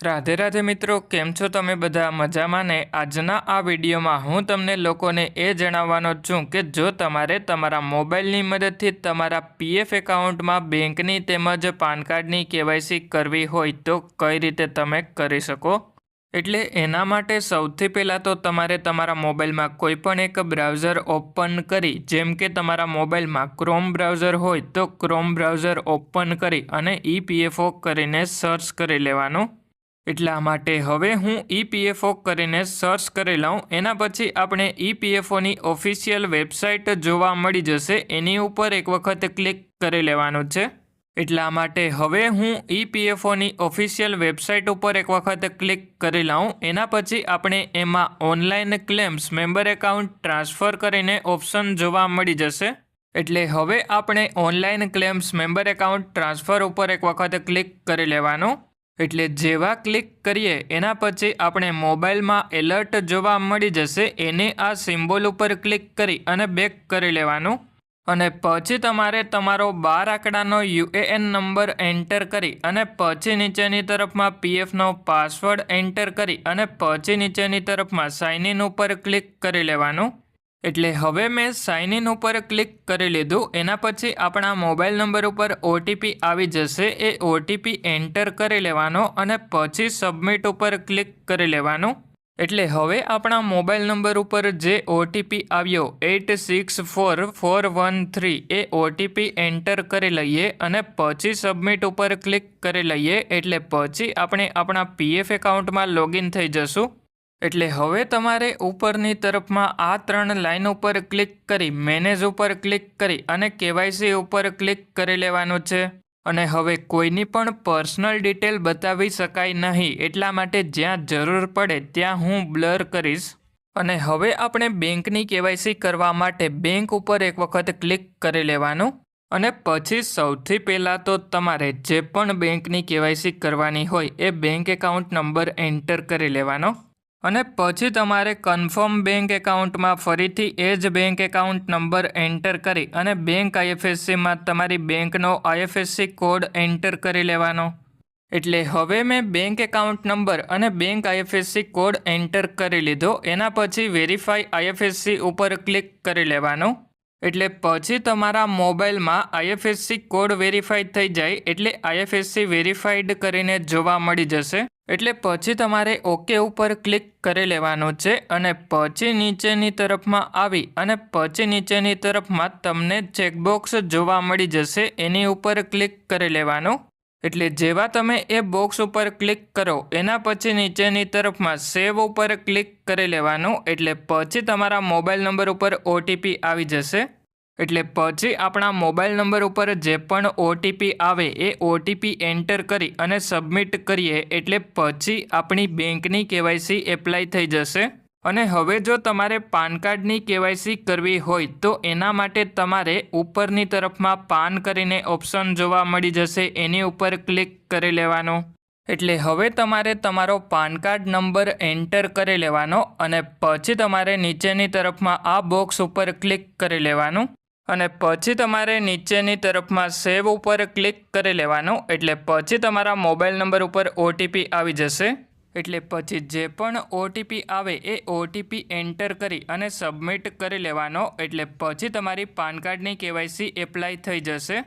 રાધે રાધે મિત્રો, કેમ છો તમે બધા? મજામાં ને? આજના આ વિડીયોમાં હું તમને લોકોને એ જણાવવાનો છું કે જો તમારે તમારા મોબાઈલની મદદથી તમારા પીએફ એકાઉન્ટમાં બેંકની તેમજ પાન કાર્ડની કેવાયસી કરવી હોય તો કઈ રીતે તમે કરી શકો? એટલે એના માટે સૌથી પહેલાં તો તમારે તમારા મોબાઈલમાં કોઈપણ એક બ્રાઉઝર ઓપન કરી, જેમ કે તમારા મોબાઈલમાં ક્રોમ બ્રાઉઝર હોય તો ક્રોમ બ્રાઉઝર ઓપન કરી અને ઈપીએફઓ કરીને સર્ચ કરી લેવાનું. એટલા માટે હવે હું ઈપીએફઓ કરીને સર્ચ કરી લઉં. એના પછી આપણે ઈપીએફઓની ઓફિશિયલ વેબસાઇટ જોવા મળી જશે. એની ઉપર એક વખત ક્લિક કરી લેવાનું છે. એટલા માટે હવે હું ઈપીએફઓની ઓફિશિયલ વેબસાઇટ ઉપર એક વખત ક્લિક કરી લઉં. એના પછી આપણે એમાં online claims, member account transfer કરીને ઓપ્શન જોવા મળી જશે. એટલે હવે આપણે online claims, member account transfer ઉપર એક વખત ક્લિક કરી લેવાનું. એટલે જેવા ક્લિક કરીએ, એના પછી આપણે મોબાઈલમાં એલર્ટ જોવા મળી જશે. એને આ સિમ્બોલ ઉપર ક્લિક કરી અને બેક કરી લેવાનું. અને પછી તમારે તમારો બાર આંકડાનો યુએએન નંબર એન્ટર કરી અને પછી નીચેની તરફમાં પીએફનો પાસવર્ડ એન્ટર કરી અને પછી નીચેની તરફમાં સાઇન ઇન ઉપર ક્લિક કરી લેવાનું. એટલે હવે મેં સાઇન ઇન ઉપર ક્લિક કરી લીધું. એના પછી આપણા મોબાઈલ નંબર ઉપર ઓટીપી આવી જશે. એ ઓટીપી એન્ટર કરી લેવાનો અને પછી સબમિટ ઉપર ક્લિક કરી લેવાનું. એટલે હવે આપણા મોબાઈલ નંબર ઉપર જે ઓટીપી આવ્યો eight six four four one three એ ઓટીપી એન્ટર કરી લઈએ અને પછી સબમિટ ઉપર ક્લિક કરી લઈએ. એટલે પછી આપણે આપણા પીએફ એકાઉન્ટમાં લોગિન થઈ જશું. એટલે હવે તમારે ઉપરની તરફમાં આ ત્રણ લાઇન ઉપર ક્લિક કરી મેનેજ ઉપર ક્લિક કરી અને કેવાયસી ઉપર ક્લિક કરી લેવાનું છે. અને હવે કોઈની પણ પર્સનલ ડિટેલ બતાવી શકાય નહીં, એટલા માટે જ્યાં જરૂર પડે ત્યાં હું બ્લર કરીશ. અને હવે આપણે બેંકની કેવાયસી કરવા માટે બેંક ઉપર એક વખત ક્લિક કરી લેવાનું. અને પછી સૌથી પહેલાં તો તમારે જે પણ બેંકની કેવાયસી કરવાની હોય એ બેંક એકાઉન્ટ નંબર એન્ટર કરી લેવાનો. અને પછી તમારે કન્ફર્મ બેંક એકાઉન્ટમાં ફરીથી એ જ બેંક એકાઉન્ટ નંબર એન્ટર કરી અને બેંક આઈએફએસસીમાં તમારી બેંકનો આઈએફએસસી કોડ એન્ટર કરી લેવાનો. એટલે હવે મેં બેંક એકાઉન્ટ નંબર અને બેંક આઈએફએસસી કોડ એન્ટર કરી લીધો. એના પછી વેરીફાઈ આઈએફએસસી ઉપર ક્લિક કરી લેવાનું. એટલે પછી તમારા મોબાઈલમાં આઈએફએસસી કોડ વેરીફાઈ થઈ જાય એટલે આઈએફએસસી વેરીફાઈડ કરીને જોવા મળી જશે. એટલે પછી તમારે ઓકે ઉપર ક્લિક કરી લેવાનું છે અને પછી નીચેની તરફમાં આવી અને પછી નીચેની તરફમાં તમને ચેકબોક્સ જોવા મળી જશે. એની ઉપર ક્લિક કરી લેવાનું. એટલે જેવા તમે એ બોક્સ ઉપર ક્લિક કરો, એના પછી નીચેની તરફમાં સેવ ઉપર ક્લિક કરી લેવાનું. એટલે પછી તમારા મોબાઈલ નંબર ઉપર ઓટીપી આવી જશે. એટલે પછી આપણા મોબાઈલ નંબર ઉપર જે પણ ઓટીપી આવે એ ઓટીપી એન્ટર કરી અને સબમિટ કરીએ એટલે પછી આપણી બેંકની કેવાયસી એપ્લાય થઈ જશે. અને હવે જો તમારે પાન કાર્ડની કેવાયસી કરવી હોય તો એના માટે તમારે ઉપરની તરફમાં પાન કરીને ઓપ્શન જોવા મળી જશે, એની ઉપર ક્લિક કરી લેવાનો. એટલે હવે તમારે તમારો પાન કાર્ડ નંબર એન્ટર કરી લેવાનો અને પછી તમારે નીચેની તરફમાં આ બોક્સ ઉપર ક્લિક કરી લેવાનું. અને પછી તમારે નીચેની તરફમાં સેવ ઉપર ક્લિક કરી લેવાનું. એટલે પછી તમારા મોબાઈલ નંબર ઉપર ઓટીપી આવી જશે. એટલે પછી જે પણ ઓટીપી આવે એ ઓટીપી એન્ટર કરી અને સબમિટ કરી લેવાનો. એટલે પછી તમારી પાન કાર્ડની કેવાયસી એપ્લાય થઈ જશે.